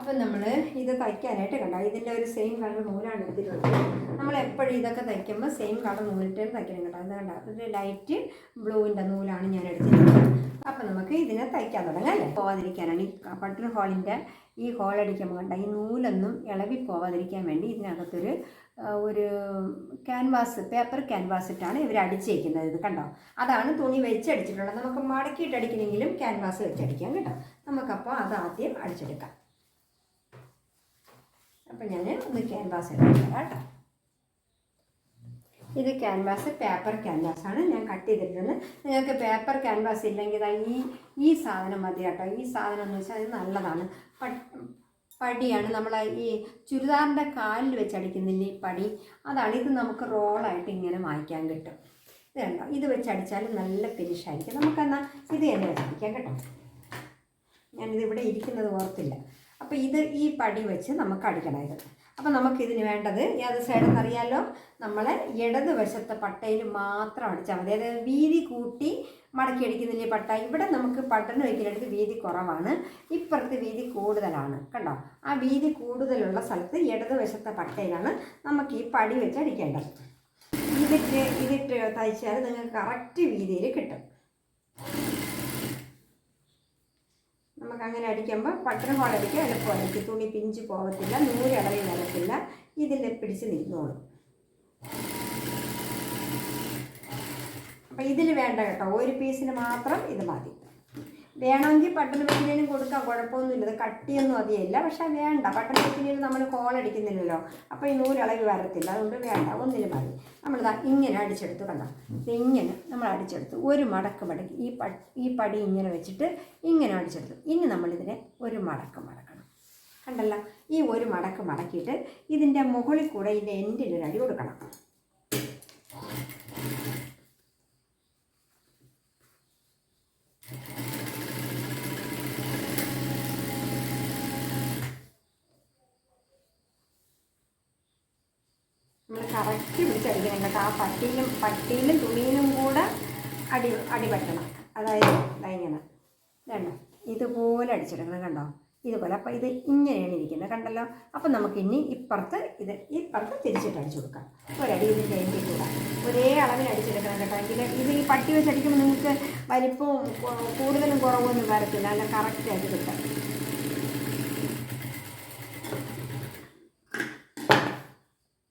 അപ്പം നമ്മൾ ഇത് തയ്ക്കാനായിട്ട് കണ്ടോ? ഇതിന്റെ ഒരു സെയിം കളർ നൂലാണ് എടുത്തിട്ടുള്ളത്. നമ്മൾ എപ്പോഴും ഇതൊക്കെ തയ്ക്കുമ്പോൾ സെയിം കളർ നൂലിട്ട് തയ്ക്കണം കേട്ടോ. അത് കണ്ടോ? ഒരു ലൈറ്റ് ബ്ലൂവിന്റെ നൂലാണ് ഞാൻ എടുത്തിട്ടുള്ളത്. അപ്പം നമുക്ക് ഇതിനെ തയ്ക്കാൻ തുടങ്ങാം അല്ലേ? പോവാതിരിക്കാനാണ്. ഈ ബട്ടർ ഹോളിന്റെ ഈ ഹോൾ അടിക്കുമ്പോൾ കണ്ട? ഈ നൂലൊന്നും ഇളവി പോവാതിരിക്കാൻ വേണ്ടി ഇതിനകത്തൊരു ഒരു ക്യാൻവാസ് പേപ്പർ ക്യാൻവാസ് ഇട്ടാണ് ഇവർ അടിച്ചേക്കുന്നത് ഇത് കണ്ടോ? അതാണ് തുണി വെച്ചടിച്ചിട്ടുള്ളത്. നമുക്ക് മടക്കിയിട്ട് അടിക്കണമെങ്കിലും ക്യാൻവാസ് വെച്ചടിക്കാം കേട്ടോ. നമുക്കപ്പോൾ അത് ആദ്യം അടിച്ചെടുക്കാം. അപ്പം ഞാൻ ഒന്ന് ക്യാൻവാസ് എടുക്കാം കേട്ടോ. ഇത് ക്യാൻവാസ് പേപ്പർ ക്യാൻവാസ് ആണ്. ഞാൻ കട്ട് ചെയ്തിട്ടുണ്ട്. നിങ്ങൾക്ക് പേപ്പർ ക്യാൻവാസ് ഇല്ലെങ്കിൽ ഈ ഈ സാധനം മതി കേട്ടോ. ഈ സാധനം എന്ന് വെച്ചാൽ അത് നല്ലതാണ്. പടിയാണ് നമ്മൾ ഈ ചുരിദാറിന്റെ കാലിൽ വെച്ചടിക്കുന്നില്ല ഈ പടി? അതാണ് ഇത് നമുക്ക് റോളായിട്ട് ഇങ്ങനെ വാങ്ങിക്കാൻ കിട്ടും. ഇത് കണ്ടോ? ഇത് വെച്ചടിച്ചാൽ നല്ല ഫിനിഷായിരിക്കും നമുക്കെന്നാൽ ഇത് തന്നെ വെച്ചടിക്കാം കേട്ടോ. ഞാനിത് ഇവിടെ ഇരിക്കുന്നത് ഓർത്തില്ല. അപ്പോൾ ഇത് ഈ പടി വെച്ച് നമുക്ക് അടിക്കണം ഇത്. അപ്പോൾ നമുക്കിതിന് വേണ്ടത് ഏത് സൈഡെന്ന് അറിയാമല്ലോ നമ്മളെ ഇടത് വശത്തെ പട്ടയിൽ മാത്രം അടിച്ചാൽ മതി. അതായത് വീതി കൂട്ടി മടക്കി അടിക്കുന്നില്ലേ പട്ട? ഇവിടെ നമുക്ക് പട്ടണ വയ്ക്കുന്നിടത്ത് വീതി കുറവാണ്. ഇപ്പുറത്ത് വീതി കൂടുതലാണ് കണ്ടോ? ആ വീതി കൂടുതലുള്ള സ്ഥലത്ത് ഇടത് വശത്തെ പട്ടയിലാണ് നമുക്ക് ഈ പടി വെച്ച് അടിക്കേണ്ടത്. ഇതിട്ട് ഇതിട്ട് തയ്ച്ചാൽ നിങ്ങൾക്ക് കറക്റ്റ് വീതിയിൽ കിട്ടും നമുക്ക് അങ്ങനെ അടിക്കുമ്പോൾ പട്ടണ ഹോൾ അടിക്കാൻ എളുപ്പമായിരിക്കും തുണി പിഞ്ച് പോകത്തില്ല നൂൽ ഇളവി വരത്തില്ല. ഇതിൽ പിടിച്ച് നിന്നോളും. അപ്പം ഇതിൽ വേണ്ട കേട്ടോ. ഒരു പീസിന് മാത്രം ഇത് മതി. വേണമെങ്കിൽ പട്ടണ വെക്കിനും കൊടുക്കാം കുഴപ്പമൊന്നുമില്ല. ഇത് കട്ടിയൊന്നും അധികമില്ല. പക്ഷെ വേണ്ട. പട്ടണ വെക്കിനും നമ്മൾ കോൾ അടിക്കുന്നില്ലല്ലോ. അപ്പോൾ ഈ നൂലളവ് വരത്തില്ല. അതുകൊണ്ട് വേണ്ട. ഒന്നിന് മതി. നമ്മളിതാ ഇങ്ങനെ അടിച്ചെടുത്ത് കണ്ടോ? ഇങ്ങനെ നമ്മൾ അടിച്ചെടുത്ത്. ഒരു മടക്ക് മടക്കി. ഈ പ ഈ പടി ഇങ്ങനെ വെച്ചിട്ട് ഇങ്ങനെ അടിച്ചെടുത്തു. ഇനി നമ്മളിതിനെ ഒരു മടക്ക് മടക്കണം. കണ്ടല്ലോ? ഈ ഒരു മടക്ക് മടക്കിയിട്ട് ഇതിന്റെ മുകളിൽ കൂടെ ഇതിന്റെ എൻഡിലൊരു അടി കൊടുക്കണം നമ്മൾ കറക്റ്റ് പിടിച്ചടിക്കണം കേട്ടോ ആ പട്ടിയിലും പട്ടിയിലും തുണിയിലും കൂടെ അടി അടി പറ്റണം. അതായത് ഇങ്ങനെ. വേണ്ട ഇതുപോലെ അടിച്ചെടുക്കണം കണ്ടോ? ഇതുപോലെ. അപ്പോൾ ഇത് ഇങ്ങനെയാണ് ഇരിക്കുന്നത് കണ്ടല്ലോ? അപ്പം നമുക്ക് ഇനി ഇപ്പുറത്ത് ഇത് ഇപ്പുറത്ത് തിരിച്ചിട്ട് അടിച്ചു കൊടുക്കാം. ഒരടി ഇത് കഴിഞ്ഞിട്ടില്ല ഒരേ അളവിൽ അടിച്ചെടുക്കണം കേട്ടോ. എങ്കിൽ ഇത് ഈ പട്ടി വെച്ച് അടിക്കുമ്പോൾ നിങ്ങൾക്ക് വലിപ്പവും കൂടുതലും കുറവൊന്നും വരത്തില്ല. അല്ല കറക്റ്റായിട്ട് കിട്ടും.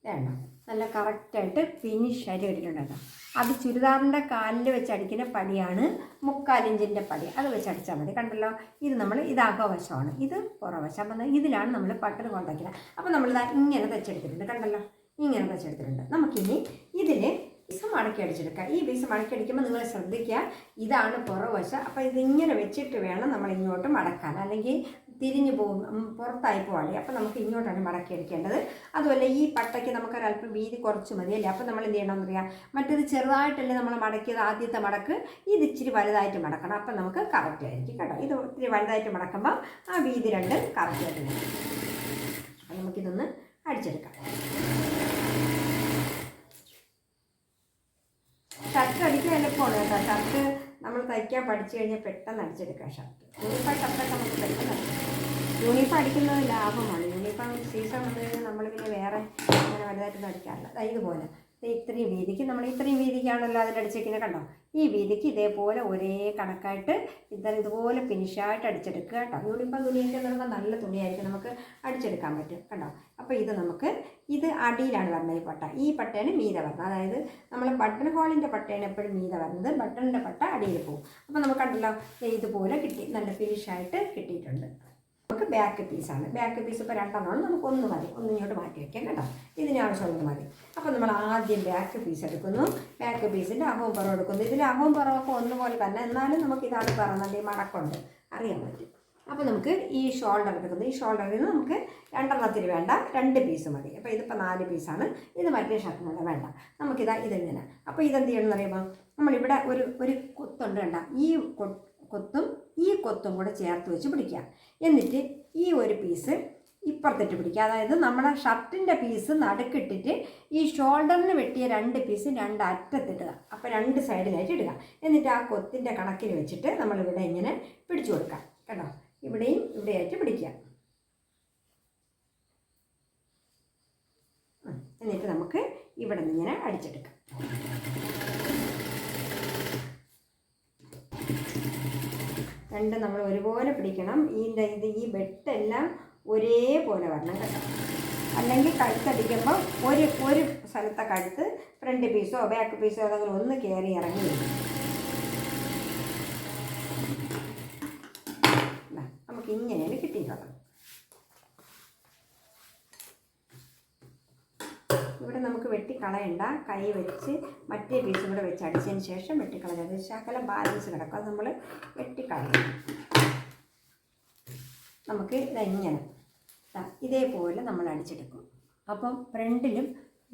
വേണം നല്ല കറക്റ്റായിട്ട് ഫിനിഷ് ആയിട്ട് കിട്ടിയിട്ടുണ്ട് കേട്ടോ അത് ചുരിദാറിന്റെ കാലിൽ വെച്ച് അടിക്കുന്ന പടിയാണ് മുക്കാലിഞ്ചിന്റെ പടി. അത് വെച്ച് അടിച്ചാൽ മതി. കണ്ടല്ലോ? ഇത് നമ്മൾ ഇത് അകവശമാണ് ഇത് പുറവശം അപ്പം ഇതിലാണ് നമ്മൾ പട്ടത് കൊണ്ടുവയ്ക്കുന്നത് അപ്പം അപ്പോൾ ഇതാ ഇങ്ങനെ തെച്ചെടുത്തിട്ടുണ്ട്. കണ്ടല്ലോ? ഇങ്ങനെ തെച്ചെടുത്തിട്ടുണ്ട്. നമുക്കിനി ഇതിൽ പീസ് മടക്കി അടിച്ചെടുക്കുക ഈ പീസ് മടക്കി അടിക്കുമ്പോൾ നിങ്ങൾ ശ്രദ്ധിക്കുക. ഇതാണ് പുറവശം അപ്പോൾ ഇതിങ്ങനെ വെച്ചിട്ട് വേണം നമ്മൾ ഇങ്ങോട്ട് മടക്കാൻ അല്ലെങ്കിൽ തിരിഞ്ഞു പോകും പുറത്തായി പോവാളി അപ്പോൾ നമുക്ക് ഇങ്ങോട്ടാണ് മടക്കി അടിക്കേണ്ടത്. അതുപോലെ ഈ പട്ടയ്ക്ക് നമുക്കൊരല്പം വീതി കുറച്ച് മതിയല്ലേ അപ്പോൾ നമ്മൾ എന്ത് ചെയ്യണമെന്ന് അറിയാം? മറ്റേത് ചെറുതായിട്ടല്ലേ നമ്മൾ മടക്കിയത്? ആദ്യത്തെ മടക്ക് ഇത് ഇച്ചിരി വലുതായിട്ട് മടക്കണം. അപ്പം നമുക്ക് കറക്റ്റ് ആയിരിക്കും കേട്ടോ. ഇത് ഇത്തിരി വലുതായിട്ട് മടക്കുമ്പോൾ ആ വീതി രണ്ട് കറക്റ്റ് ആയിട്ട് നമുക്കിതൊന്ന് അടിച്ചെടുക്കാം. ഷർട്ട് അടിക്കാൻ എളുപ്പമാണ് കേട്ടോ. ഷർട്ട് നമ്മൾ തയ്ക്കാൻ പഠിച്ചു കഴിഞ്ഞാൽ പെട്ടെന്ന് അടിച്ചെടുക്കാം ഷർട്ട് യൂണിഫോം ഷർട്ടൊക്കെ നമുക്ക് പെട്ടെന്ന് അടിക്കാം. യൂണിഫോം അടിക്കുന്നത് ലാഭമാണ്. യൂണിഫോം സീസൺ വന്നു കഴിഞ്ഞാൽ പിന്നെ വേറെ അങ്ങനെ വലുതായിട്ടൊന്നും അടിക്കാറില്ല. ഇതുപോലെ ഇത്രയും വീതിക്ക് നമ്മൾ ഇത്രയും വീതിക്കാണല്ലോ അതിലടിച്ചേക്കുന്നത് കണ്ടോ? ഈ വീതിക്ക് ഇതേപോലെ ഒരേ കണക്കായിട്ട് ഇത്ര ഇതുപോലെ ഫിനിഷായിട്ട് അടിച്ചെടുക്കുക കേട്ടോ. യൂണിഫോം തുണിയൊക്കെ നമുക്ക് നല്ല തുണിയായിരിക്കും നമുക്ക് അടിച്ചെടുക്കാൻ പറ്റും കേട്ടോ. അപ്പോൾ ഇത് നമുക്ക് ഇത് അടിയിലാണ് വരുന്നത് ഈ പട്ട. ഈ പട്ടയാണ് മീത വരുന്നത് അതായത് നമ്മൾ ബട്ടൺ ഹോളിന്റെ പട്ടയാണ് എപ്പോഴും മീത വരുന്നത് ബട്ടണിന്റെ പട്ട അടിയിൽ പോകും. അപ്പോൾ നമുക്ക് കണ്ടല്ലോ ദേ ഇതുപോലെ കിട്ടി. നല്ല ഫിനിഷായിട്ട് കിട്ടിയിട്ടുണ്ട്. നമുക്ക് ബാക്ക് പീസാണ് ബാക്ക് പീസ് ഇപ്പോൾ രണ്ടെണ്ണമാണ് നമുക്ക് ഒന്ന് മതി. ഒന്ന് ഇങ്ങോട്ട് മാറ്റി വയ്ക്കാം കേട്ടോ. ഇതിന് ആവശ്യമുള്ളത് മതി. അപ്പോൾ നമ്മൾ ആദ്യം ബാക്ക് പീസ് എടുക്കുന്നു. ബാക്ക് പീസിന്റെ അഹവും പുറവും എടുക്കുന്നു. ഇതിൽ അഹവും പുറമൊക്കെ ഒന്നുപോലെ തന്നെ. എന്നാലും നമുക്ക് ഇതാണ് പറയുന്നത് ഈ മടക്കുണ്ട്. അറിയാൻ പറ്റും. അപ്പോൾ നമുക്ക് ഈ ഷോൾഡർ എടുക്കുന്നു. ഈ ഷോൾഡറിൽ നിന്ന് നമുക്ക് രണ്ടെണ്ണത്തിന് വേണ്ട രണ്ട് പീസ് മതി. അപ്പോൾ ഇതിപ്പോൾ നാല് പീസാണ് ഇത് മറ്റേ ഷർട്ടിനുള്ള വേണ്ട. നമുക്കിതാ ഇതെങ്ങനെ. അപ്പോൾ ഇതെന്ത് ചെയ്യണമെന്ന് അറിയുമ്പോൾ നമ്മളിവിടെ ഒരു ഒരു കൊത്തുണ്ട് വേണ്ട ഈ കൊത്തും ഈ കൊത്തും കൂടെ ചേർത്ത് വെച്ച് പിടിക്കുക. എന്നിട്ട് ഈ ഒരു പീസ് ഇപ്പുറത്തിട്ട് പിടിക്കുക. അതായത് നമ്മുടെ ഷർട്ടിന്റെ പീസ് നടുക്കിട്ടിട്ട് ഈ ഷോൾഡറിന് വെട്ടിയ രണ്ട് പീസ് രണ്ട് അറ്റത്തിടുക. അപ്പോൾ രണ്ട് സൈഡിലായിട്ട് ഇടുക. എന്നിട്ട് ആ കൊത്തിന്റെ കണക്കിൽ വെച്ചിട്ട് നമ്മളിവിടെ ഇങ്ങനെ പിടിച്ചു കൊടുക്കാം കേട്ടോ ഇവിടെയും ഇവിടെയായിട്ട് പിടിക്കുക. എന്നിട്ട് നമുക്ക് ഇവിടെ നിന്ന് ഇങ്ങനെ അടിച്ചെടുക്കാം. രണ്ടും നമ്മൾ ഒരുപോലെ പിടിക്കണം. ഈ ഇത് ഈ വെട്ടെല്ലാം ഒരേപോലെ വരണം കേട്ടോ. അല്ലെങ്കിൽ കഴുത്തടിക്കുമ്പോൾ ഒരു ഒരു സ്ഥലത്തെ കഴുത്ത് ഫ്രണ്ട് പീസോ ബാക്ക് പീസോ ഏതെങ്കിലും ഒന്ന് കയറി ഇറങ്ങി നമുക്ക് ഇങ്ങനെയാണ് കിട്ടിയിട്ടുള്ളത് ഇവിടെ നമുക്ക് വെട്ടിക്കളയണ്ട. കൈ വെച്ച് മറ്റേ പീസും കൂടെ വെച്ച് അടിച്ചതിന് ശേഷം വെട്ടിക്കളയാം അത് ശകലം ബാലൻസ് കിടക്കും. അത് നമ്മൾ വെട്ടിക്കളയണം. നമുക്ക് ഇതെങ്ങനെ ഇതേപോലെ നമ്മൾ അടിച്ചെടുക്കും. അപ്പം ഫ്രണ്ടിലും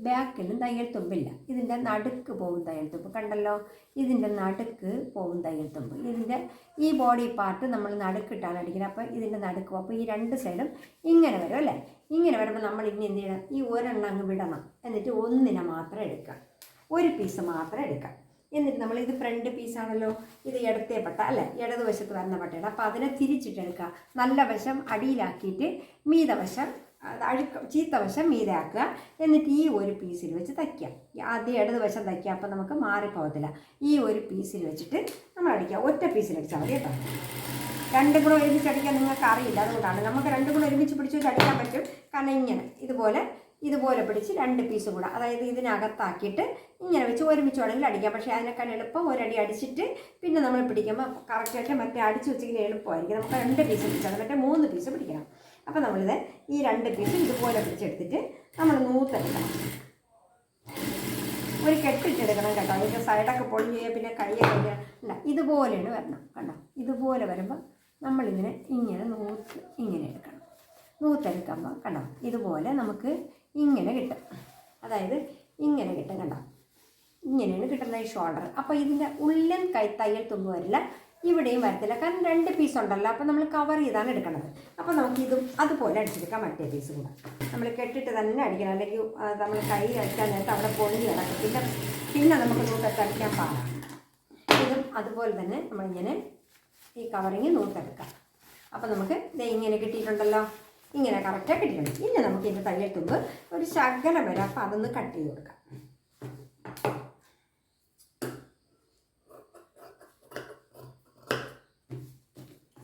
ബാക്കിലും തയ്യൽ തുമ്പില്ല. ഇതിന്റെ നടുക്ക് പോകും തയ്യൽ തുമ്പ്. കണ്ടല്ലോ? ഇതിന്റെ നടുക്ക് പോകും തയ്യൽ തുമ്പ്. ഇതിന്റെ ഈ ബോഡി പാർട്ട് നമ്മൾ നടുക്കിട്ടാണ് അടിക്കുന്നത്. അപ്പോൾ ഇതിന്റെ നടുക്ക് അപ്പോൾ ഈ രണ്ട് സൈഡും ഇങ്ങനെ വരും അല്ലേ? ഇങ്ങനെ വരുമ്പോൾ നമ്മൾ ഇനി എന്ത് ചെയ്യണം? ഈ ഒരെണ്ണം അങ്ങ് വിടണം. എന്നിട്ട് ഒന്നിനെ മാത്രം എടുക്കാം. ഒരു പീസ് മാത്രം എടുക്കാം. എന്നിട്ട് നമ്മൾ ഇത് ഫ്രണ്ട് പീസാണല്ലോ ഇത് ഇടത്തേ പട്ട അല്ലേ? ഇടതുവശത്ത് വരുന്ന പട്ടയാണ് അപ്പോൾ അതിനെ തിരിച്ചിട്ടെടുക്കുക. നല്ല വശം അടിയിലാക്കിയിട്ട് മീത വശം അത് അഴുക്ക ചീത്ത വശം മീതാക്കുക എന്നിട്ട് ഈ ഒരു പീസിൽ വെച്ച് തയ്ക്കുക. ആദ്യം ഇടതുവശം തയ്ക്കുക അപ്പോൾ നമുക്ക് മാറിപ്പോകത്തില്ല. ഈ ഒരു പീസിൽ വെച്ചിട്ട് നമ്മൾ അടിക്കുക. ഒറ്റ പീസിൽ അടിച്ചാൽ മതി കേട്ടോ. രണ്ടും കൂടെ ഒരുമിച്ച് അടിക്കാൻ നിങ്ങൾക്ക് അറിയില്ല. അതുകൊണ്ടാണ് നമുക്ക് രണ്ടും കൂടെ ഒരുമിച്ച് പിടിച്ച് വെച്ച് അടിക്കാൻ പറ്റും. കാരണം ഇങ്ങനെ ഇതുപോലെ ഇതുപോലെ പിടിച്ച് രണ്ട് പീസ് കൂടെ. അതായത് ഇതിനകത്താക്കിയിട്ട് ഇങ്ങനെ വെച്ച് ഒരുമിച്ച് വേണമെങ്കിൽ അടിക്കാം. പക്ഷേ അതിനേക്കാൾ എളുപ്പം ഒരടി അടിച്ചിട്ട് പിന്നെ നമ്മൾ പിടിക്കുമ്പോൾ കറക്റ്റായിട്ട് മറ്റേ അടിച്ച് വെച്ചെങ്കിൽ എളുപ്പമായിരിക്കും. നമുക്ക് രണ്ട് പീസ് പിടിച്ചാൽ മറ്റേ മൂന്ന് പീസ് പിടിക്കണം. അപ്പോൾ നമ്മളിത് ഈ രണ്ട് പീസ് ഇതുപോലെ പിടിച്ചെടുത്തിട്ട് നമ്മൾ നൂത്തെടുക്കണം. ഒരു കെട്ടിട്ടെടുക്കണം കേട്ടോ. അതിന്റെ സൈഡൊക്കെ പൊളിഞ്ഞ് പിന്നെ കൈയൊക്കെ അല്ല ഇതുപോലെയാണ് വരണം കണ്ടോ? ഇതുപോലെ വരുമ്പോൾ നമ്മളിങ്ങനെ ഇങ്ങനെ നൂത്ത് ഇങ്ങനെ എടുക്കണം. നൂത്തെടുക്കുമ്പോൾ കണ്ടോ? ഇതുപോലെ നമുക്ക് ഇങ്ങനെ കിട്ടും. അതായത് ഇങ്ങനെ കിട്ടും കണ്ടോ? ഇങ്ങനെയാണ് കിട്ടുന്ന ഈ ഷോൾഡർ അപ്പോൾ ഇതിന്റെ ഉള്ളൻ കൈ തയ്യൽ തുമ്പ് വരില്ല. ഇവിടെയും വരത്തില്ല. കാരണം രണ്ട് പീസ് ഉണ്ടല്ലോ. അപ്പോൾ നമ്മൾ കവർ ചെയ്താണ് എടുക്കുന്നത് അപ്പോൾ നമുക്ക് ഇതും അതുപോലെ അടിച്ചെടുക്കാം. മറ്റേ പീസ് കൂടെ. നമ്മൾ കെട്ടിട്ട് തന്നെ അടിക്കണം. അല്ലെങ്കിൽ നമ്മൾ കൈ അടിക്കാൻ നേരത്തെ അവിടെ പൊളിഞ്ഞ് കിടക്കും പിന്നെ പിന്നെ നമുക്ക് നൂറ്റത്ത് അടിക്കാൻ പാടാം. ഇതും അതുപോലെ തന്നെ നമ്മളിങ്ങനെ ഈ കവറിങ് നൂറ്റെടുക്കാം അപ്പോൾ നമുക്ക് ദേ ഇങ്ങനെ കിട്ടിയിട്ടുണ്ടല്ലോ. ഇങ്ങനെ കറക്റ്റായി കിട്ടിയിട്ടുണ്ട്. ഇനി നമുക്ക് ഇതിന്റെ തയ്യൽ തുമ്പ് ഒരു ശകലം വരാം അപ്പോൾ അതൊന്ന് കട്ട് ചെയ്ത് കൊടുക്കാം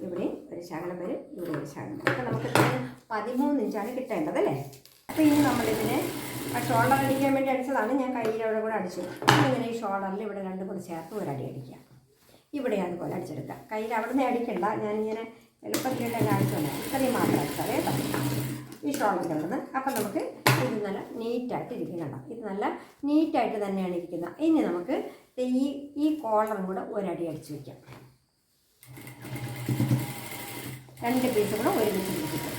ഇവിടെ ഒരു ശകലം പേര് ഇവിടെ ഒരു ശകലം. വരും അപ്പോൾ നമുക്ക് പതിമൂന്ന് ഇഞ്ചാണ് കിട്ടേണ്ടത് അല്ലേ? അപ്പോൾ ഇനി നമ്മളിതിനെ ഷോൾഡർ അടിക്കാൻ വേണ്ടി അടിച്ചതാണ്. ഞാൻ കയ്യിലവിടെ കൂടെ അടിച്ചു. ഇങ്ങനെ ഈ ഷോൾഡറിൽ ഇവിടെ രണ്ടും കൂടെ ചേർത്ത് ഒരടി അടിക്കാം ഇവിടെ അതുപോലെ അടിച്ചെടുക്കാം കയ്യിൽ അവിടെ നിന്ന് അടിക്കണ്ട. ഞാനിങ്ങനെ എളുപ്പത്തിലുള്ള കാണിച്ചല്ല ഇത്രയും മാത്രം അടിച്ചാൽ കേട്ടോ. ഈ ഷോൾഡറിൽ നിന്ന് അപ്പം നമുക്ക് ഇത് നല്ല നീറ്റായിട്ട് ഇരിക്കുന്നുണ്ടോ ഇത് നല്ല നീറ്റായിട്ട് തന്നെയാണ് ഇരിക്കുന്നത്. ഇനി നമുക്ക് ഈ ഈ കോളറും കൂടെ ഒരടി അടിച്ചു വയ്ക്കാം രണ്ട് പീസ് കൂടെ ഒരുമിച്ച് പിടിച്ചിട്ട്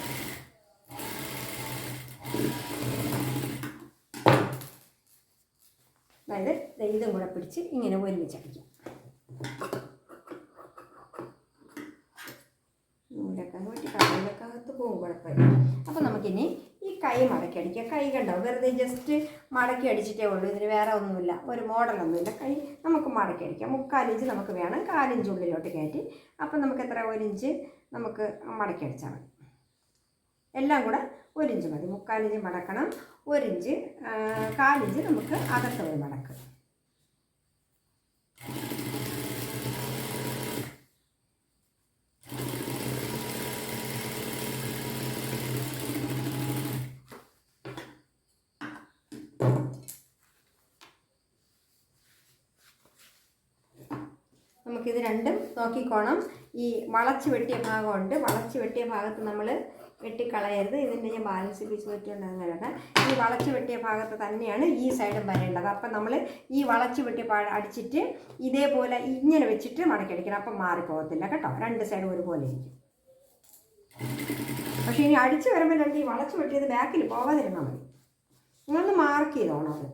അതായത് ഇതും കൂടെ പിടിച്ച് ഇങ്ങനെ ഒരുമിച്ച് അടിക്കാം. നൂലൊക്കെ കുഴപ്പമില്ല. അപ്പോൾ നമുക്കിനി ഈ കൈ മടക്കി അടിക്കുക കൈ കണ്ടോ? വെറുതെ ജസ്റ്റ് മടക്കി അടിച്ചിട്ടേ ഉള്ളൂ. ഇതിന് വേറെ ഒന്നുമില്ല. ഒരു മോഡലൊന്നുമില്ല കൈ നമുക്ക് മടക്കി അടിക്കാം. മുക്കാലിഞ്ച് നമുക്ക് വേണം. കാലിഞ്ച് ഉള്ളിലോട്ട് കയറ്റി. അപ്പം നമുക്ക് എത്ര? ഒരു ഇഞ്ച് നമുക്ക് മടക്കി അടിച്ചാൽ മതി. എല്ലാം കൂടെ ഒരിഞ്ച് മതി. മുക്കാലിഞ്ച് മടക്കണം. ഒരിഞ്ച് കാലിഞ്ച് നമുക്ക് അകത്ത് പോയി മടക്ക്. നമുക്കിത് രണ്ടും നോക്കിക്കോണം. ഈ വളച്ച് വെട്ടിയ ഭാഗമുണ്ട്. വളച്ച് വെട്ടിയ ഭാഗത്ത് നമ്മൾ വെട്ടിക്കളയരുത്. ഇതിന്റെ ഞാൻ ബാലൻസ് പീസ് വെച്ചിട്ടുണ്ടെന്നല്ല ഈ വളച്ച് വെട്ടിയ ഭാഗത്ത് തന്നെയാണ് ഈ സൈഡും വരേണ്ടത്. അപ്പം നമ്മൾ ഈ വളച്ച് വെട്ടിയ പാ അടിച്ചിട്ട് ഇതേപോലെ ഇങ്ങനെ വെച്ചിട്ട് മടക്കിയടിക്കണം അപ്പം മാറിപ്പോകത്തില്ല കേട്ടോ. രണ്ട് സൈഡും ഒരുപോലെ ഇരിക്കും. പക്ഷേ ഇനി അടിച്ച് വരുമ്പോൾ രണ്ട് ഈ വളച്ച് വെട്ടിയത് ബാക്കിൽ പോകാതിരുന്നാൽ മതി. നിങ്ങളൊന്ന് മാർക്ക് ചെയ്തോണം അത്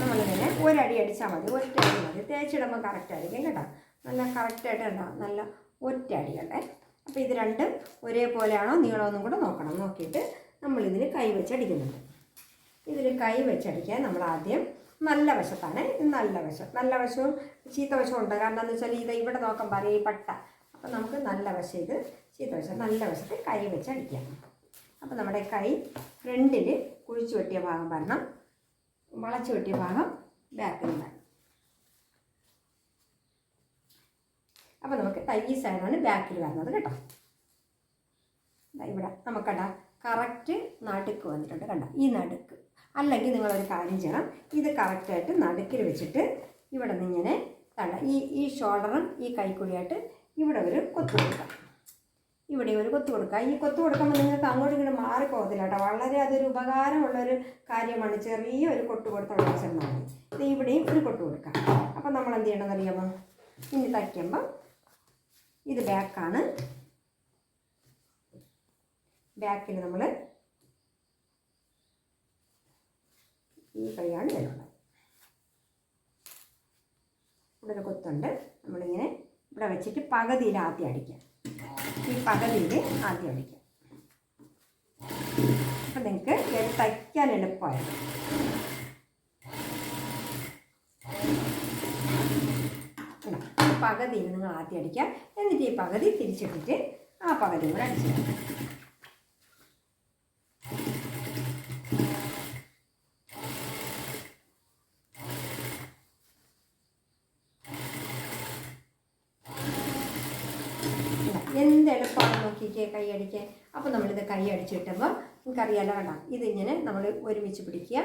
നമ്മളിങ്ങനെ ഒരടി അടിച്ചാൽ മതി. ഒറ്റ അടി മതി. തേച്ചിടുമ്പോൾ കറക്റ്റ് ആയിരിക്കും കേട്ടോ. നല്ല കറക്റ്റായിട്ട് ഉണ്ടാവും നല്ല ഒറ്റ അടിയല്ലേ അപ്പോൾ ഇത് രണ്ടും ഒരേപോലെയാണോ? നീളമൊന്നും കൂടെ നോക്കണം. നോക്കിയിട്ട് നമ്മളിതിൽ കൈ വെച്ചടിക്കുന്നുണ്ട്. ഇതിൽ കൈ വെച്ചടിക്കാൻ നമ്മൾ ആദ്യം നല്ല വശത്താണ്. നല്ല വശം. നല്ല വശവും ചീത്ത വശവും ഉണ്ട്. കാരണം എന്താണെന്ന് വെച്ചാൽ ഇത് ഇവിടെ നോക്കാൻ പറയും പട്ട. അപ്പം നമുക്ക് നല്ല വശം ഇത് ചീത്ത വശം നല്ല വശത്ത് കൈ വെച്ചടിക്കാം. അപ്പം നമ്മുടെ കൈ ഫ്രണ്ടിൽ കുഴിച്ചു വെട്ടിയ ഭാഗം വരണം. വളച്ചു വെട്ടിയ ഭാഗം ബാക്കിൽ നിന്നാണ് അപ്പോൾ നമുക്ക് തൈ സൈഡാണ് ബാക്കിൽ വരുന്നത് കേട്ടോ. ഇവിടെ നമുക്കണ്ട കറക്റ്റ് നടുക്ക് വന്നിട്ടുണ്ട് കണ്ട? ഈ നടുക്ക്. അല്ലെങ്കിൽ നിങ്ങളൊരു കാര്യം ചെയ്യണം. ഇത് കറക്റ്റായിട്ട് നടുക്കിൽ വെച്ചിട്ട് ഇവിടെ നിന്ന് ഇങ്ങനെ കണ്ട? ഈ ഈ ഷോൾഡറും ഈ കൈക്കുഴിയായിട്ട് ഇവിടെ ഒരു കൊത്തു കൊടുക്കാം. ഇവിടെ ഒരു കൊത്തു കൊടുക്കുക ഈ കൊത്തു കൊടുക്കുമ്പോൾ നിങ്ങൾക്ക് അങ്ങോട്ടും ഇങ്ങോട്ട് മാറിപ്പോകത്തില്ല കേട്ടോ. വളരെ അതൊരു ഉപകാരമുള്ളൊരു കാര്യമാണ്. ചെറിയ ഒരു കൊട്ട് കൊടുത്ത വെച്ചിരുന്നാൽ മതി. ഇത് ഇവിടെയും ഒരു കൊട്ട് കൊടുക്കാം. അപ്പം നമ്മൾ എന്ത് ചെയ്യണം എന്നറിയാമോ ഇനി തയ്ക്കുമ്പം ഇത് ബാക്കാണ് ബാക്കിൽ നമ്മൾ ഈ കൈയാണ് വരുന്നത് ഇവിടെ ഒരു കൊത്തുണ്ട്. നമ്മളിങ്ങനെ ഇവിടെ വെച്ചിട്ട് പകുതിയിൽ ആദ്യം അടിക്കാം. ഈ പകുതിയിൽ ആദ്യം അടിക്കാം. അപ്പം നിങ്ങൾക്ക് തയ്ക്കാൻ എളുപ്പമായിരുന്നു കണ്ടോ? ഈ പകുതിയിൽ നിങ്ങൾ ആദ്യം അടിക്കാം. എന്നിട്ട് ഈ പകുതി തിരിച്ചിട്ടിട്ട് ആ പകുതി കൂടെ അടിച്ചു എന്ത് എളുപ്പമാണ് നോക്കിക്കേ കൈ അടിക്കാൻ. അപ്പോൾ നമ്മളിത് കൈ അടിച്ചിട്ടുമ്പോൾ നിങ്ങൾക്കറിയാലോ വേണ്ട ഇതിങ്ങനെ നമ്മൾ ഒരുമിച്ച് പിടിക്കുക.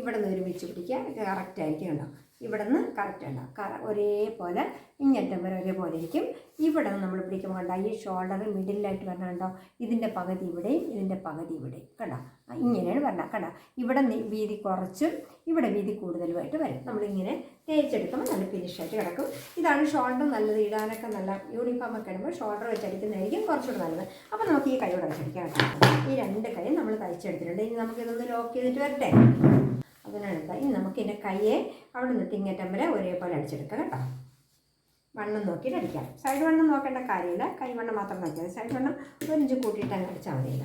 ഇവിടെ നിന്ന് ഒരുമിച്ച് പിടിക്കുക. കറക്റ്റ് ആയിരിക്കും കണ്ടോ ഇവിടെ നിന്ന് കറക്റ്റ് ഉണ്ടാവും കറ ഒരേപോലെ ഇങ്ങനത്തെ വരെ ഒരേപോലെ ഇരിക്കും. ഇവിടെ നിന്ന് നമ്മൾ പിടിക്കുമ്പോൾ കണ്ടോ ഈ ഷോൾഡർ മിഡിലായിട്ട് വരണം കണ്ടോ ഇതിന്റെ പകുതി ഇവിടെയും ഇതിന്റെ പകുതി ഇവിടെയും കണ്ടോ? ഇങ്ങനെയാണ് വരണം കണ്ടോ? ഇവിടെ വീതി കുറച്ചും ഇവിടെ വീതി കൂടുതലുമായിട്ട് വരും. നമ്മളിങ്ങനെ തേച്ചെടുക്കുമ്പോൾ നല്ല ഫിനിഷായിട്ട് കിടക്കും. ഇതാണ് ഷോൾഡർ നല്ലത്. ഇടാനൊക്കെ നല്ല യൂണിഫോം ഒക്കെ ഇടുമ്പോൾ ഷോൾഡർ വെച്ചടിക്കുന്നതായിരിക്കും കുറച്ചുകൂടെ നല്ലത്. അപ്പോൾ നമുക്ക് ഈ കൈയോടെ വെച്ചടിക്കാം കേട്ടോ. ഈ രണ്ട് കൈ നമ്മൾ തയ്ച്ചെടുത്തിട്ടുണ്ട്. ഇനി നമുക്ക് ഇതൊന്ന് ലോക്ക് ചെയ്തിട്ട് വരട്ടെ? അതിനാണ് എന്താ ഇനി നമുക്ക് ഇതിന്റെ കയ്യെ അവിടെ നിന്ന് തിങ്ങറ്റം വരെ ഒരേപോലെ അടിച്ചെടുക്കാം കേട്ടോ. വണ്ണം നോക്കിയിട്ട് അടിക്കാം. സൈഡ് വണ്ണം നോക്കേണ്ട കാര്യമില്ല. കൈ വണ്ണം മാത്രം നോക്കിയാൽ സൈഡ് വണ്ണം ഒരു ഇഞ്ച് കൂട്ടിയിട്ട് അങ്ങ് അടിച്ചാൽ മതിയില്ല.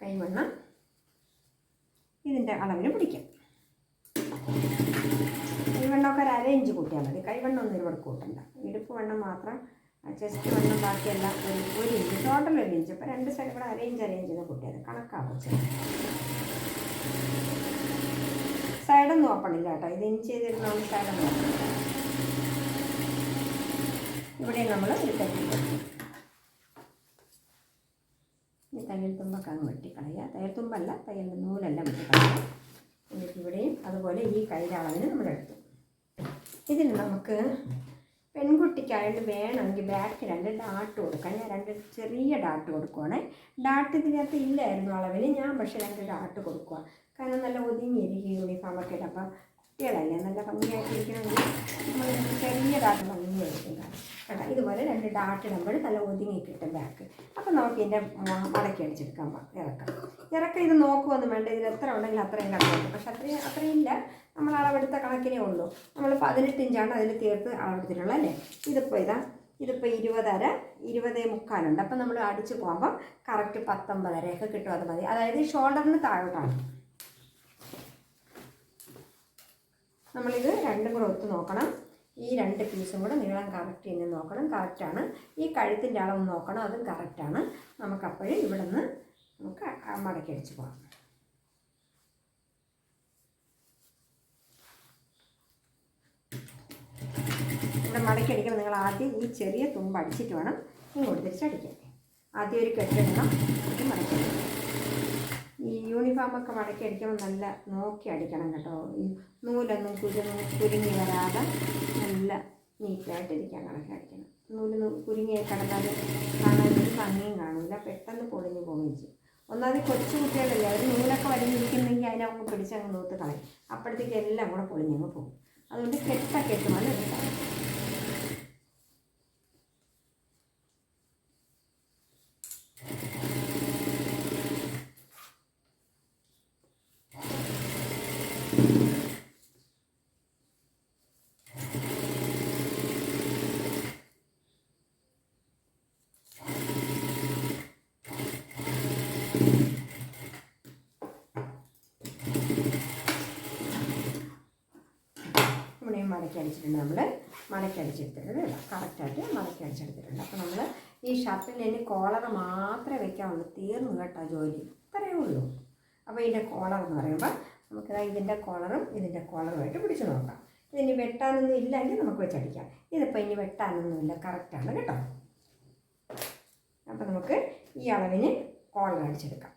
കൈ വണ്ണം ഇതിന്റെ അളവിന് പിടിക്കാം. കൈവണ്ണമൊക്കെ ഒരു അര ഇഞ്ച് കൂട്ടിയാൽ മതി. കൈവണ്ണം ഒന്നും ഇവിടെ കൂട്ടണ്ട. ഇടുപ്പ് വണ്ണം മാത്രം ചെസ്റ്റ് വണ്ണം ബാക്കിയെല്ലാം ഒരു ഒരു ഇഞ്ച് ടോട്ടൽ ഒരു ഇഞ്ച് അപ്പോൾ രണ്ട് സൈഡ് കൂടെ അരയിഞ്ച് അരയിഞ്ച് അര ഇഞ്ചിന് കൂട്ടിയത്. കണക്കാവും സൈഡൊന്നും ഓപ്പണില്ല കേട്ടോ. ഇത് ഇഞ്ച് ചെയ്തിരുന്നോണ്ട് സൈഡൊന്നും ഓപ്പണില്ല ഇവിടെ നമ്മൾ ഒരു തയ്യൽ തയ്യൽ തുമ്പൊക്കെ അങ്ങ് വെട്ടിക്കളയുക. തയ്യൽ തുമ്പല്ല തയ്യൽ നൂലെല്ലാം വെട്ടിക്കളയുക. എന്നിട്ട് ഇവിടെയും അതുപോലെ ഈ കൈയുടെ നമ്മളെടുത്തു ഇതിന് നമുക്ക് പെൺകുട്ടിക്കായിട്ട് വേണമെങ്കിൽ ബാക്ക് രണ്ട് ഡാട്ട് കൊടുക്കാം. ഞാൻ രണ്ട് ചെറിയ ഡാട്ട് കൊടുക്കുവാണേ. ഡാട്ട് ഇതിനകത്ത് ഇല്ലായിരുന്നു അളവിന് ഞാൻ പക്ഷേ രണ്ട് ഡാട്ട് കൊടുക്കുക കാരണം നല്ല ഒതുങ്ങിയിരിക്കും യൂണിഫോമൊക്കെ ഇട്ട് അപ്പം കുട്ടികളല്ലേ നല്ല ഭംഗിയായിട്ടിരിക്കണമെങ്കിൽ നമ്മൾ ചെറിയ ഡാട്ട് ഭംഗി കാണാം കേട്ടോ ഇതുപോലെ രണ്ട് ഡാട്ട് ഇടുമ്പോൾ നല്ല ഒതുങ്ങി കിട്ടും ബാക്ക് അപ്പം നമുക്ക് ഇതിന്റെ മടക്കി അടിച്ചെടുക്കാൻ പ- ഇറക്കാം. ഇറക്കം ഇത് നോക്കുമൊന്നും വേണ്ട. ഇതിൽ എത്ര ഉണ്ടെങ്കിൽ അത്രയും കണക്കുണ്ട് പക്ഷെ അത്രയും അത്രയും ഇല്ല. നമ്മൾ അളവെടുത്ത കണക്കിനേ ഉള്ളൂ. നമ്മൾ പതിനെട്ട് ഇഞ്ചാണ് അതിൽ തീർത്ത് അളവെടുത്തിട്ടുള്ളത് അല്ലേ? ഇതിപ്പോൾ ഇതാ ഇതിപ്പോൾ ഇരുപതര ഇരുപതേ മുക്കാലുണ്ട്. അപ്പം നമ്മൾ അടിച്ച് പോകുമ്പോൾ കറക്റ്റ് പത്തൊമ്പതരയൊക്കെ കിട്ടും. അത് മതി. അതായത് ഷോൾഡറിന് താഴോട്ടാണ്. നമ്മളിത് രണ്ടും കൂടെ ഒത്തു നോക്കണം. ഈ രണ്ട് പീസും കൂടെ നീളം കറക്റ്റ് തന്നെ നോക്കണം. കറക്റ്റാണ് ഈ കഴുത്തിന്റെ അളവ് നോക്കണം. അതും കറക്റ്റാണ് നമുക്കപ്പോഴും ഇവിടെ നിന്ന് നമുക്ക് മടക്കി അടിച്ച് പോകാം. ഇവിടെ മടക്കി നിങ്ങൾ ആദ്യം ഈ ചെറിയ തുമ്പ് അടിച്ചിട്ട് വേണം ഇങ്ങോട്ട് തിരിച്ചടിക്കാൻ. ആദ്യം ഒരു കെട്ടിടണം മടക്കി അടിക്കണം. ഈ യൂണിഫോമൊക്കെ മടക്കി അടിക്കുമ്പോൾ നല്ല നോക്കി അടിക്കണം കേട്ടോ. ഈ നൂലൊന്നും കുരുങ്ങി കുരുങ്ങി വരാതെ നല്ല നീറ്റായിട്ടിരിക്കാൻ കണക്കി അടിക്കണം. നൂൽ കുരുങ്ങി കിടന്നാൽ കാണാൻ ഒരു ഭംഗിയും കാണില്ല പെട്ടെന്ന് പൊളിഞ്ഞു പോകുകയും ചെയ്യും ഒന്നാമത് കൊച്ചു കുട്ടികളല്ലേ അവർ നൂലൊക്കെ വലിഞ്ഞിരിക്കുന്നെങ്കിൽ അതിനെ അങ്ങ് പിടിച്ചങ്ങ് നൂത്ത് കളയും. അപ്പോഴത്തേക്ക് എല്ലാം കൂടെ പൊളിഞ്ഞങ്ങ് പോകും. അതുകൊണ്ട് കെട്ടൊക്കെ ഇട്ട് വേണം എടുക്കാൻ ഇവിടെയും മടക്കടിച്ചിട്ടുണ്ട് നമ്മൾ മടക്കടിച്ചെടുത്തിട്ടുണ്ട് കേട്ടോ. കറക്റ്റായിട്ട് മടക്കടിച്ചെടുത്തിട്ടുണ്ട് അപ്പോൾ നമ്മൾ ഈ ഷർട്ടിൽ ഇനി കോളർ മാത്രമേ വെക്കാവുള്ളൂ. തീർന്നു കേട്ടോ ജോലി. ഇത്രയേ ഉള്ളൂ. അപ്പോൾ ഇതിന്റെ കോളർ എന്ന് പറയുമ്പോൾ നമുക്ക് ഇതിന്റെ കോളറും ഇതിന്റെ കോളറുമായിട്ട് പിടിച്ചു നോക്കാം. ഇതിന് വെട്ടാനൊന്നും ഇല്ലെങ്കിൽ നമുക്ക് വെച്ചടിക്കാം ഇതിപ്പോൾ ഇനി വെട്ടാനൊന്നുമില്ല. കറക്റ്റാണ് കേട്ടോ. അപ്പോൾ നമുക്ക് ഈ അളവിന് കോളർ അടിച്ചെടുക്കാം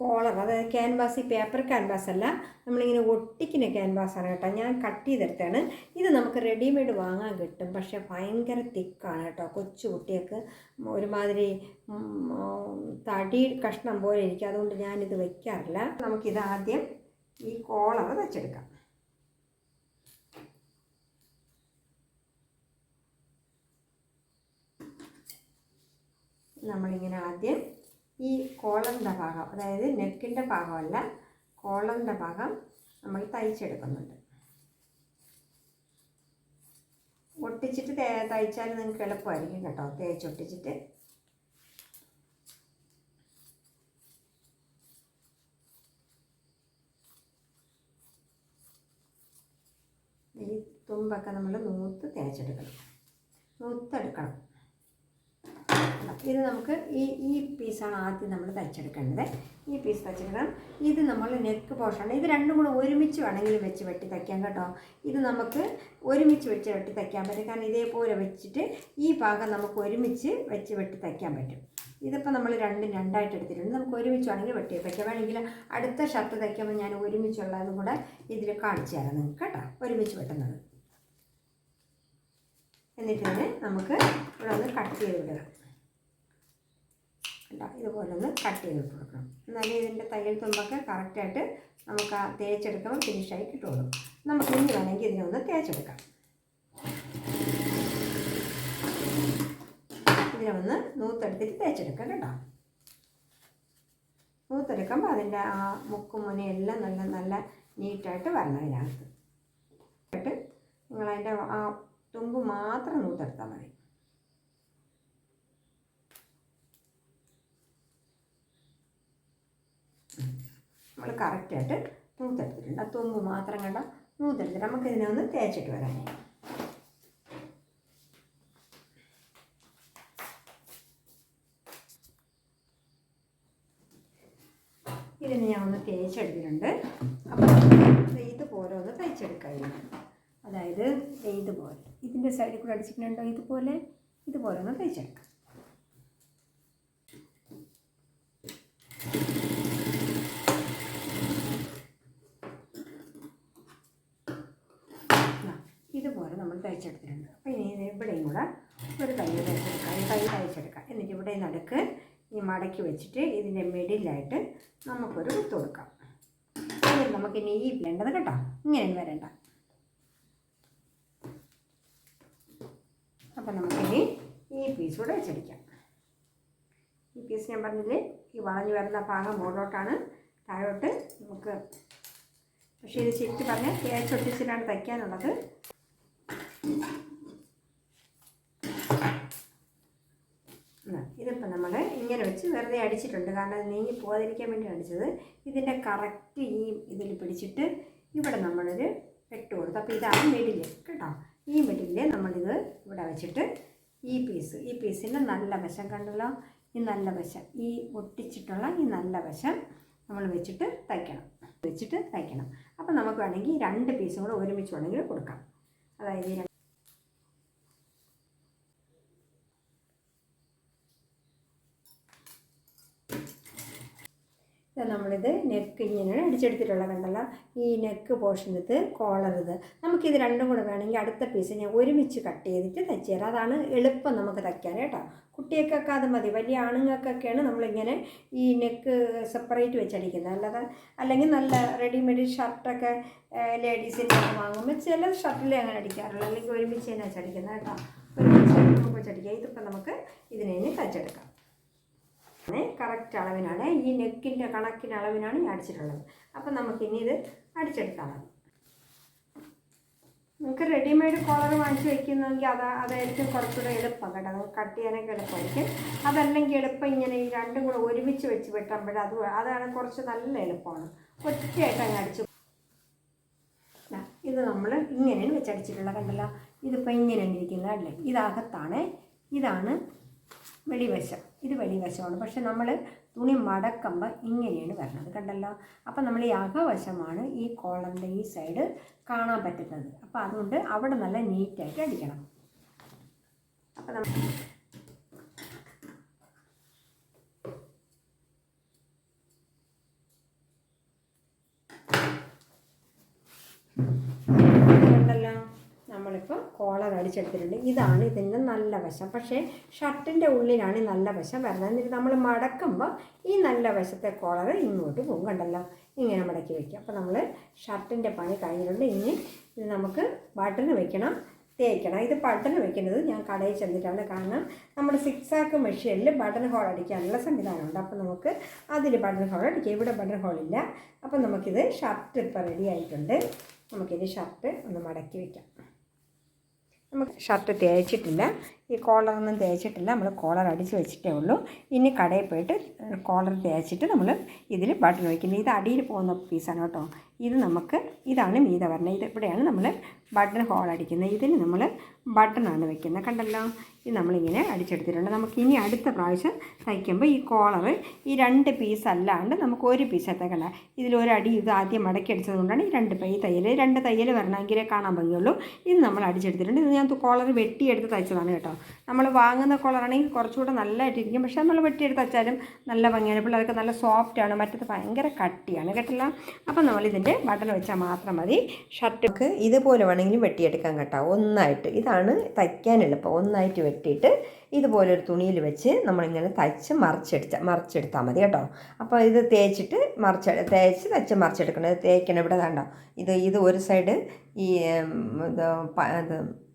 കോളർ അതായത് ക്യാൻവാസ് ഈ പേപ്പർ ക്യാൻവാസ് അല്ല നമ്മളിങ്ങനെ ഒട്ടിക്കുന്ന ക്യാൻവാസാണ് കേട്ടോ ഞാൻ കട്ട് ചെയ്തെടുത്താണ് ഇത് നമുക്ക് റെഡിമെയ്ഡ് വാങ്ങാൻ കിട്ടും പക്ഷേ ഭയങ്കര തിക്കാണ് കേട്ടോ കൊച്ചു കുട്ടികൾക്ക് ഒരുമാതിരി തടി കഷ്ണം പോലെ ഇരിക്കും അതുകൊണ്ട് ഞാനിത് വെക്കാറില്ല. നമുക്കിത് ആദ്യം ഈ കോളർ വെച്ചെടുക്കാം. നമ്മളിങ്ങനെ ആദ്യം ഈ കോളറിന്റെ ഭാഗം അതായത് നെക്കിന്റെ ഭാഗമല്ല കോളറിന്റെ ഭാഗം നമ്മൾ തയ്ച്ചെടുക്കുന്നുണ്ട്. ഒട്ടിച്ചിട്ട് തയ്ച്ചാൽ നിങ്ങൾക്ക് എളുപ്പമായിരിക്കും കേട്ടോ തേച്ചൊട്ടിച്ചിട്ട് ഈ തുമ്പൊക്കെ നമ്മൾ നൂത്ത് തേച്ചെടുക്കണം. നൂത്തെടുക്കണം. ഇത് നമുക്ക് ഈ ഈ പീസാണ് ആദ്യം നമ്മൾ തയ്ച്ചെടുക്കേണ്ടത് ഈ പീസ് തയ്ച്ചെടുക്കണം ഇത് നമ്മൾ നെക്ക് പോർഷനാണ് ഇത് രണ്ടും കൂടെ ഒരുമിച്ച് വേണമെങ്കിലും വെച്ച് വെട്ടി തയ്ക്കാം കേട്ടോ. ഇത് നമുക്ക് ഒരുമിച്ച് വെച്ച് വെട്ടി തയ്ക്കാൻ പറ്റും. കാരണം ഇതേപോലെ വെച്ചിട്ട് ഈ ഭാഗം നമുക്ക് ഒരുമിച്ച് വെച്ച് വെട്ടി തയ്ക്കാൻ പറ്റും. ഇതിപ്പോൾ നമ്മൾ രണ്ടും രണ്ടായിട്ട് എടുത്തിട്ടുണ്ട്. നമുക്ക് ഒരുമിച്ച് വേണമെങ്കിൽ വെട്ടി തയ്ക്കാം. വേണമെങ്കിൽ അടുത്ത ഷർട്ട് തയ്ക്കുമ്പോൾ ഞാൻ ഒരുമിച്ചുള്ളതും കൂടെ ഇതിൽ കാണിച്ചു തരാം നിങ്ങൾക്ക് കേട്ടോ. ഒരുമിച്ച് വെട്ടുന്നത്. എന്നിട്ട് തന്നെ നമുക്ക് ഇവിടെ ഒന്ന് കട്ട് ചെയ്ത് വിടുക ഇതുപോലെ ഒന്ന് കട്ട് ചെയ്ത് കൊടുക്കണം. എന്നാലേ ഇതിന്റെ തയ്യൽ തുമ്പൊക്കെ കറക്റ്റായിട്ട് നമുക്ക് ആ തേച്ചെടുക്കുമ്പോൾ ഫിനിഷായി കിട്ടുള്ളൂ. നമുക്ക് ഇനി വേണമെങ്കിൽ ഇതിനെ ഒന്ന് തേച്ചെടുക്കാം. ഇതിനെ ഒന്ന് നൂത്തെടുത്തിട്ട് തേച്ചെടുക്കാം കേട്ടോ. നൂത്തെടുക്കുമ്പോൾ അതിന്റെ ആ മുക്കും മുനയും എല്ലാം നല്ല നല്ല നീറ്റായിട്ട് വരണം അതിനകത്ത് നിങ്ങളതിന്റെ ആ തുമ്പ് മാത്രം നൂത്തെടുത്താൽ മതി. നമ്മൾ കറക്റ്റായിട്ട് നൂത്തെടുത്തിട്ടുണ്ട് ആ തൊമ്പ് മാത്രം കണ്ട നൂത്തെടുത്തിട്ട് നമുക്ക് ഇതിനെ ഒന്ന് തേച്ചിട്ട് വരാം. ഇതിന് ഞാൻ ഒന്ന് തേച്ചെടുത്തിട്ടുണ്ട്. അപ്പോൾ ഇതുപോലെ ഒന്ന് തയ്ച്ചെടുക്കാം ഇതിന് അതായത് ഇതുപോലെ. ഇതിന്റെ സൈഡിൽ കൂടെ അടിച്ചിട്ടുണ്ടോ? ഇതുപോലെ. ഇതുപോലെ ഒന്ന് തയ്ച്ചെടുക്കാം ആ, ഇതുപോലെ നമ്മൾ തയ്ച്ചെടുത്തിട്ടുണ്ട് അപ്പോൾ ഇനി ഇത് ഇവിടെയും കൂടെ ഒരു തയ്യൽ തയ്ച്ചെടുക്കാം ഈ തൈ തയ്ച്ചെടുക്കാം എന്നിട്ട് ഇവിടെ നടുക്ക് ഈ മടക്കി വെച്ചിട്ട് ഇതിന്റെ മിഡിലായിട്ട് നമുക്കൊരു കുത്ത് കൊടുക്കാം. നമുക്ക് ഇനി ഈ വേണ്ടത് കേട്ടോ. ഇങ്ങനെ വരണ്ട. അപ്പം നമുക്കിനി ഈ പീസ് കൂടെ വെച്ചടിക്കാം. ഈ പീസ് ഞാൻ പറഞ്ഞില്ലേ ഈ വളഞ്ഞു വരുന്ന ഭാഗം മുകളിലോട്ടാണ്. താഴോട്ട് നമുക്ക് പക്ഷേ ഇത് ശരിക്കും പറഞ്ഞാൽ തേച്ചൊട്ടിച്ചിട്ടാണ് തയ്ക്കാനുള്ളത് ഇതിപ്പോൾ നമ്മൾ ഇങ്ങനെ വെച്ച് വെറുതെ അടിച്ചിട്ടുണ്ട്. കാരണം അത് നീങ്ങി പോകാതിരിക്കാൻ വേണ്ടി അടിച്ചത്. ഇതിന്റെ കറക്റ്റ് ഈ ഇതിൽ പിടിച്ചിട്ട് ഇവിടെ നമ്മളൊരു വെട്ട് കൊടുത്തു. അപ്പോൾ ഇതാണ് മിഡിൽ കേട്ടോ. ഈ മിഡിൽ നമ്മളിത് ഇവിടെ വെച്ചിട്ട് ഈ പീസ് ഈ പീസിന്റെ നല്ല വശം കണ്ടല്ലോ? ഈ നല്ല വശം ഈ ഒട്ടിച്ചിട്ടുള്ള ഈ നല്ല വശം നമ്മൾ വെച്ചിട്ട് തയ്ക്കണം. വെച്ചിട്ട് തയ്ക്കണം. അപ്പോൾ നമുക്ക് വേണമെങ്കിൽ രണ്ട് പീസും കൂടെ ഒരുമിച്ച് വേണമെങ്കിൽ കൊടുക്കാം. അതായത് ഈ രണ്ട് ഇത് നമ്മളിത് നെക്ക് ഇങ്ങനെയാണ് അടിച്ചെടുത്തിട്ടുള്ളത് കണ്ടല്ലോ. ഈ നെക്ക് പോർഷൻ ഇത് കോളർ ഇത്. നമുക്കിത് രണ്ടും കൂടെ വേണമെങ്കിൽ അടുത്ത പീസ് ഞാൻ ഒരുമിച്ച് കട്ട് ചെയ്തിട്ട് തയ്ച്ചു തരാം അതാണ് എളുപ്പം നമുക്ക് തയ്ക്കാൻ കേട്ടോ. കുട്ടികൾക്കൊക്കെ അത് മതി. വലിയ ആണുങ്ങൾക്കൊക്കെയാണ് നമ്മളിങ്ങനെ ഈ നെക്ക് സെപ്പറേറ്റ് വെച്ചടിക്കുന്നത്. അല്ലാതെ അല്ലെങ്കിൽ നല്ല റെഡിമെയ്ഡ് ഷർട്ടൊക്കെ ലേഡീസിന്റെ വാങ്ങുമ്പോൾ ചില ഷർട്ടിലേ അങ്ങനെ അടിക്കാറുള്ളൂ. അല്ലെങ്കിൽ ഒരുമിച്ച് തന്നെ വെച്ചടിക്കുന്നത് കേട്ടോ. ഒരുമിച്ച് നമുക്ക് വെച്ചടിക്കാം. ഇതിപ്പോൾ നമുക്ക് ഇതിനെ തയ്ച്ചെടുക്കാം. കറക്റ്റ് അളവിനാണ് ഈ നെക്കിന്റെ കണക്കിന് അളവിനാണ് ഈ അടിച്ചിട്ടുള്ളത്. അപ്പം നമുക്കിനി ഇത് അടിച്ചെടുത്താൽ മതി. നിങ്ങൾക്ക് റെഡിമെയ്ഡ് കോളർ വാങ്ങിച്ച് വെക്കുന്നെങ്കിൽ അത് അതായിരിക്കും കുറച്ചുകൂടെ എളുപ്പം കേട്ടോ. നമുക്ക് കട്ട് ചെയ്യാനൊക്കെ എളുപ്പമായിരിക്കും. അതല്ലെങ്കിൽ എളുപ്പം ഇങ്ങനെ ഈ രണ്ടും കൂടെ ഒരുമിച്ച് വെച്ച് വെട്ടുമ്പോൾ അത് അതാണ് കുറച്ച് നല്ല എളുപ്പമാണ്. ഒറ്റയായിട്ട് അങ്ങ് അടിച്ചു. ഇത് നമ്മൾ ഇങ്ങനെയാണ് വെച്ചടിച്ചിട്ടുള്ള കണ്ടല്ലോ. ഇതിപ്പോൾ ഇങ്ങനെയാണ് ഇരിക്കുന്നത് അല്ലേ? ഇതകത്താണ്. ഇതാണ് വെളിവശം ഇത് വെളിവശമാണ് പക്ഷെ നമ്മൾ തുണി മടക്കുമ്പോൾ ഇങ്ങനെയാണ് വരുന്നത് കണ്ടല്ലോ? അപ്പം നമ്മൾ ഈ അകവശമാണ് ഈ കോളറിന്റെ ഈ സൈഡ് കാണാൻ പറ്റുന്നത്. അപ്പോൾ അതുകൊണ്ട് അവിടെ നല്ല നീറ്റായിട്ട് അടിക്കണം. അപ്പം നമ്മൾ കോളർ അടിച്ചെടുത്തിട്ടുണ്ട്. ഇതാണ് ഇതിന്റെ നല്ല വശം. പക്ഷേ ഷർട്ടിന്റെ ഉള്ളിലാണ് ഈ നല്ല വശം വരുന്നത്. എന്നിട്ട് നമ്മൾ മടക്കുമ്പോൾ ഈ നല്ല വശത്തെ കോളർ ഇങ്ങോട്ട് പോകും കണ്ടല്ലോ. ഇങ്ങനെ മടക്കി വയ്ക്കുക അപ്പോൾ നമ്മൾ ഷർട്ടിന്റെ പണി കഴിഞ്ഞിട്ടുണ്ട്. ഇനി ഇത് നമുക്ക് ബട്ടൺ വെക്കണം തേക്കണം. ഇത് ബട്ടൺ വെക്കുന്നത് ഞാൻ കടയിൽ ചെന്നിട്ടാണ്. കാരണം നമ്മുടെ സിക്സ് ആക്ക് മെഷീനിൽ ബട്ടൺ ഹോൾ അടിക്കാനുള്ള സംവിധാനമുണ്ട്. അപ്പോൾ നമുക്ക് അതിൽ ബട്ടൺ ഹോൾ അടിക്കാം. ഇവിടെ ബട്ടൺ ഹോളില്ല അപ്പോൾ നമുക്കിത് ഷർട്ട് ഇപ്പോൾ റെഡി ആയിട്ടുണ്ട്. നമുക്കിത് ഷർട്ട് ഒന്ന് മടക്കി വയ്ക്കാം നമുക്ക് ഷർട്ട് തേച്ചിട്ടില്ല. ഈ കോളറൊന്നും തേച്ചിട്ടില്ല. നമ്മൾ കോളർ അടിച്ച് വെച്ചിട്ടേ ഉള്ളൂ. ഇനി കടയിൽ പോയിട്ട് കോളർ തേച്ചിട്ട് നമ്മൾ ഇതിൽ ബട്ടൺ വയ്ക്കുന്നത് ഇത് അടിയിൽ പോകുന്ന പീസാണ് കേട്ടോ. ഇത് നമുക്ക് ഇതാണ് മീത വരണം ഇത് ഇവിടെയാണ് നമ്മൾ ബട്ടൺ ഹോൾ അടിക്കുന്നത്. ഇതിന് നമ്മൾ ബട്ടണാണ് വെക്കുന്നത്. കണ്ടല്ലോ? ഇത് നമ്മളിങ്ങനെ അടിച്ചെടുത്തിട്ടുണ്ട്. നമുക്ക് ഇനി അടുത്ത പ്രാവശ്യം തയ്ക്കുമ്പോൾ ഈ കോളർ ഈ രണ്ട് പീസ് അല്ലാണ്ട് നമുക്ക് ഒരു പീസ് എത്തേക്കണ്ട ഇതിലൊരടി ഇത് ആദ്യം മടക്കി അടിച്ചത് കൊണ്ടാണ് ഈ രണ്ട് പൈ തയ്യൽ രണ്ട് തയ്യൽ വരണമെങ്കിലേ കാണാൻ ഭംഗിയുള്ളൂ. ഇത് നമ്മൾ അടിച്ചെടുത്തിട്ടുണ്ട്. ഇത് ഞാൻ കോളർ വെട്ടിയെടുത്ത് തയ്ച്ചതാണ് കേട്ടോ. നമ്മൾ വാങ്ങുന്ന കോളറാണെങ്കിൽ കുറച്ചുകൂടെ നല്ലതായിട്ടിരിക്കും. പക്ഷേ നമ്മൾ വെട്ടിയെടുത്ത് തയ്ച്ചാലും നല്ല ഭംഗിയാണ്. പിള്ളേർക്ക് നല്ല സോഫ്റ്റാണ് മറ്റത് ഭയങ്കര കട്ടിയാണ്. കേട്ടല്ലോ? അപ്പം നമ്മളിതിന്റെ ബട്ടൺ വെച്ചാൽ മാത്രം മതി. ഷർട്ട് ഇതുപോലെ വേണമെങ്കിലും വെട്ടിയെടുക്കാൻ കേട്ടോ. ഒന്നായിട്ട് ഇതാണ് തയ്ക്കാൻ എളുപ്പം. ഒന്നായിട്ട് വെട്ടിയിട്ട് ഇതുപോലൊരു തുണിയിൽ വെച്ച് നമ്മളിങ്ങനെ തയ്ച്ച് മറിച്ചെടുത്ത മറിച്ചെടുത്താൽ മതി കേട്ടോ. അപ്പോൾ ഇത് തേച്ചിട്ട് മറിച്ച് തേച്ച് തയ്ച്ച് മറിച്ചെടുക്കണം. തേക്കണം ഇവിടെ കണ്ടോ? ഇത് ഇത് ഒരു സൈഡ് ഈ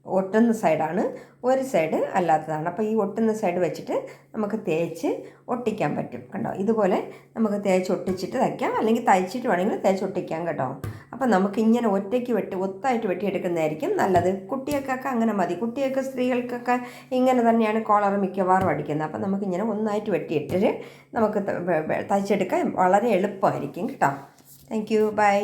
ഒട്ടുന്ന സൈഡാണ് ഒരു സൈഡ് അല്ലാത്തതാണ്. അപ്പോൾ ഈ ഒട്ടുന്ന സൈഡ് വെച്ചിട്ട് നമുക്ക് തേച്ച് ഒട്ടിക്കാൻ പറ്റും കണ്ടോ? ഇതുപോലെ നമുക്ക് തേച്ച് ഒട്ടിച്ചിട്ട് തയ്ക്കാം. അല്ലെങ്കിൽ തയ്ച്ചിട്ട് വേണമെങ്കിൽ തേച്ച് ഒട്ടിക്കാം കേട്ടോ. അപ്പോൾ നമുക്ക് ഇങ്ങനെ ഒറ്റയ്ക്ക് വെട്ടി ഒത്തായിട്ട് വെട്ടിയെടുക്കുന്നതായിരിക്കും നല്ലത്. കുട്ടികൾക്കൊക്കെ അങ്ങനെ മതി. കുട്ടികൾക്ക് സ്ത്രീകൾക്കൊക്കെ ഇങ്ങനെ തന്നെയാണ് കോളർ മിക്കവാറും അടിക്കുന്നത്. അപ്പം നമുക്കിങ്ങനെ ഒന്നായിട്ട് വെട്ടിയിട്ടിട്ട് നമുക്ക് തയ്ച്ചെടുക്കാൻ വളരെ എളുപ്പമായിരിക്കും കേട്ടോ. Thank you by